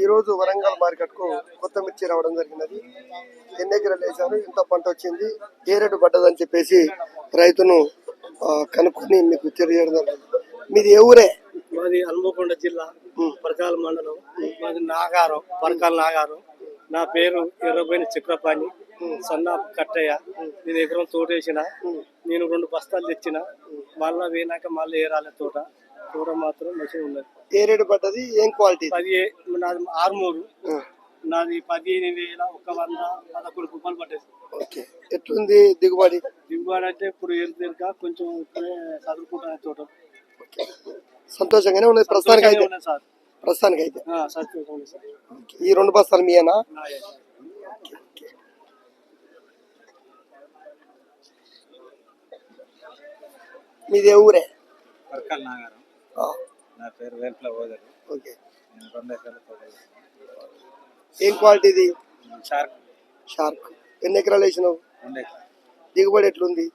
ఈ రోజు వరంగల్ మార్కెట్కు కొత్త మిర్చి రావడం జరిగినది. ఎన్ని ఎకరాలు వేశారు ఎంత పంట వచ్చింది ఏ రేటు పడ్డదని చెప్పేసి రైతును కనుక్కొని మీకు తెలియజేయడం జరిగింది. మీది ఏ ఊరే? మాది హన్మకొండ జిల్లా పరకాల మండలం. మాది నాగారం పరకాల నాగారం. నా పేరు ఎర్రబోయిన చక్రపాణి సన్నా కట్టయ్య. నేను ఎకరం తోటేసిన నేను రెండు బస్తాలు తెచ్చిన. మళ్ళా వేనాక మళ్ళీ ఏరాలి తోట. తోట మాత్రం మంచిగా ఉన్నది. ఏ రేటు పడ్డది ఏం క్వాలిటీ? పది నాది ఆరుమూరు. నాది పదిహేను వేల ఒక వంద పదకొండు రూపాయలు పడ్డది ఓకే. ఎట్లుంది దిగుబడి? దిగుబడి అంటే ఇప్పుడు తిరగ కొంచెం ఇప్పుడే చదువుకుంటాను తోట సంతోషంగానే ఉన్నది ప్రస్తుతానికి అయితే? ఉన్నది సార్. ప్రస్తుతానికి అయితే? ఆ, సంతోషంగా ఉంది సార్. ఈ రెండు బస్తాలు మీయేనా నాయే. మీది ఏ ఊరే? నాగారం. ఆ, నా పేరు వేల్పుల ఓదరు. ఓకే. నేను రెండు ఎకరాల తోట ఏం క్వాలిటీ ఇది? షార్క్. షార్క్. ఎన్ని ఎకరాలు వేసినావు? రెండు ఎకరాలు. దిగుబడి ఎట్లుంది?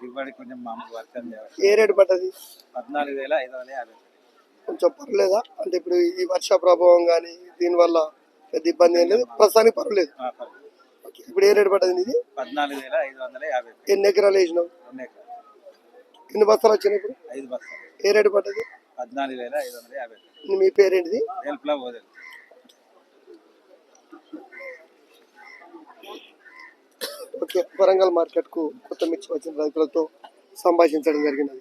దిగుబడి కొంచెం మామూలు వర్షం చేయాలి ఏ రేటు పడ్డది? పద్నాలుగు వేల ఐదు వందల యాభై. కొంచెం పర్లేదా? అంటే ఇప్పుడు ఈ వర్ష ప్రభావం కానీ దీనివల్ల పెద్ద ఇబ్బంది ఏం లేదు. ప్రస్తుతానికి. ఓకే. ఇప్పుడు ఏ రేటు పడ్డది ఇది పద్నాలుగు వేల ఐదు వందల యాభై. ఎన్ని ఎకరాలు వేసినావు? రెండు ఎకరాలు. ఎన్ని బస్తాలు వచ్చినాయి ఇప్పుడు? ఐదు బస్తాలు. ఏ రేటు పడ్డది? పద్నాలుగు వేల ఐదు వందల యాభై మీ పేరేంటిది? వేల్పుల ఓదరు ఓకే వరంగల్ మార్కెట్కు కొత్త మిర్చి వచ్చిన రైతులతో సంభాషించడం జరిగినది